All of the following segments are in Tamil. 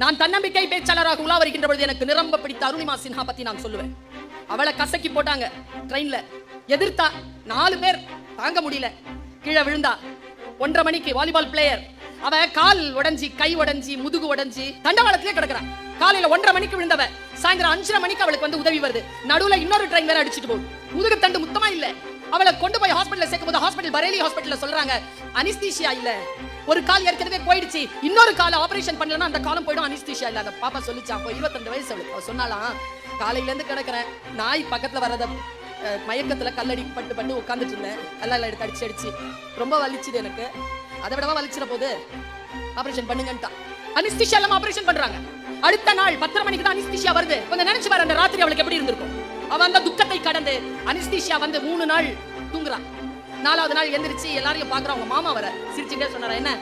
நான் தன்னம்பிக்கை பேச்சாளராக உலா வருகின்ற பொழுது எனக்கு நிரம்ப பிடித்த அருணிமா சின்ஹா பத்தி நான் சொல்லுவேன். அவளை கசக்கி போட்டாங்க ட்ரெயின்ல எதிர்த்தா நாலு பேர் தாங்க முடியல. கீழே விழுந்தா ஒன்றரை மணிக்கு வாலிபால் பிளேயர் அவ கால் உடஞ்சி கை உடைஞ்சி முதுகு உடஞ்சி தண்டவாளத்திலே கிடக்குறான் காலையில ஒன்றரை மணிக்கு விழுந்தவ சாயந்தரம் அஞ்சரை மணிக்கு அவளுக்கு வந்து உதவி வருது. நடுவுல இன்னொரு ட்ரெயின் வேற அடிச்சிட்டு போகுது. முதுகு தண்டு முத்தமா இல்ல. அவளை கொண்டு போய் ஹாஸ்பிட்டல் சேர்க்கும் போது ஹாஸ்பிட்டல் பரேலி ஹாஸ்பிட்டல் சொல்றாங்க. அனிஸ்தீஷியா இல்ல. ஒரு கால் ஏற்கனவே போயிடுச்சு. இன்னொரு கால ஆபரேஷன் பண்ணலன்னா அந்த காலம் போயிடும். அனிஸ்தீஷியா இல்ல. அந்த பாப்பா சொல்லிச்சு அப்போ இருபத்தெண்டு வயசு அவளுக்கு. அவ சொன்னாலாம் காலையில இருந்து கிடக்குறேன். நாய் பக்கத்துல வரத மயக்கத்துல கல்லடி பட்டு பட்டு உட்காந்துட்டு இருந்தேன். எல்லாம் எடுத்து அடிச்சு அடிச்சு. ரொம்ப வலிச்சுது எனக்கு. அதை விடவா வலிச்சிட போது ஆபரேஷன் பண்ணுங்கன்ட்டான். அனிஸ்தீஷியா இல்லாம ஆபரேஷன் பண்றாங்க. அடுத்த நாள் பத்தரை மணிக்கு தான் அனிஸ்தீஷியா வருது. கொஞ்சம் நினைச்சு பாரு அந்த ராத்திரி அவளுக்கு எப்படி இருந்திருக்கும்? அவ அந்த துக்கத்தை கடந்து அனிஸ்தீஷியா வந்து மூணு நாள் தூங்குறான். நாலாவது நாள் எந்திரிச்சு எல்லாரையும் பாக்குறா அவங்க மாமா வர சிரிச்சுட்டே சொன்னாரா என்ன?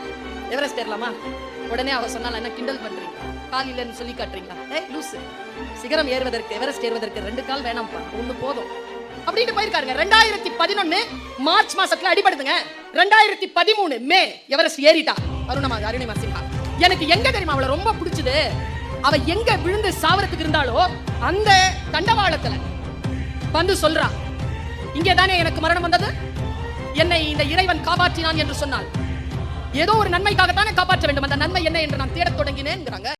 எவரெஸ்ட் ஏறலாமா? உடனே அவ சொன்னால என்ன கிண்டல் பண்றீங்க கால் இல்லைன்னு சொல்லி காட்டுறீங்களா? ஏய் லூசு. சிகரம் ஏறுவதற்கு எவரெஸ்ட் ஏறுவதற்கு ரெண்டு கால் வேணாம்ப்பா. ஒண்ணு போதும். அப்படின்னு போயிருக்காருங்க. ரெண்டாயிரத்தி பதினொன்னு மார்ச் மாசத்துல அடிபடுதுங்க. ரெண்டாயிரத்தி பதிமூணு மே எவரெஸ்ட் ஏறிட்டா. அருணமா அருணிமா சின்ஹா எனக்கு எங்க தெரியுமா அவளை ரொம்ப பிடிச்சது? அவ எங்க விழுந்து சாவறதுக்கு இருந்தாலோ அந்த தண்டவாளத்துல. வந்து சொல்றா இங்கே தானே எனக்கு மரணம் வந்தது? என்னை இந்த இறைவன் காப்பாற்றினான் என்று சொன்னால் ஏதோ ஒரு நன்மைக்காகத்தானே காப்பாற்ற வேண்டும்? அந்த நன்மை என்ன என்று நான் தேடத் தொடங்கினேன்ங்கிறாங்க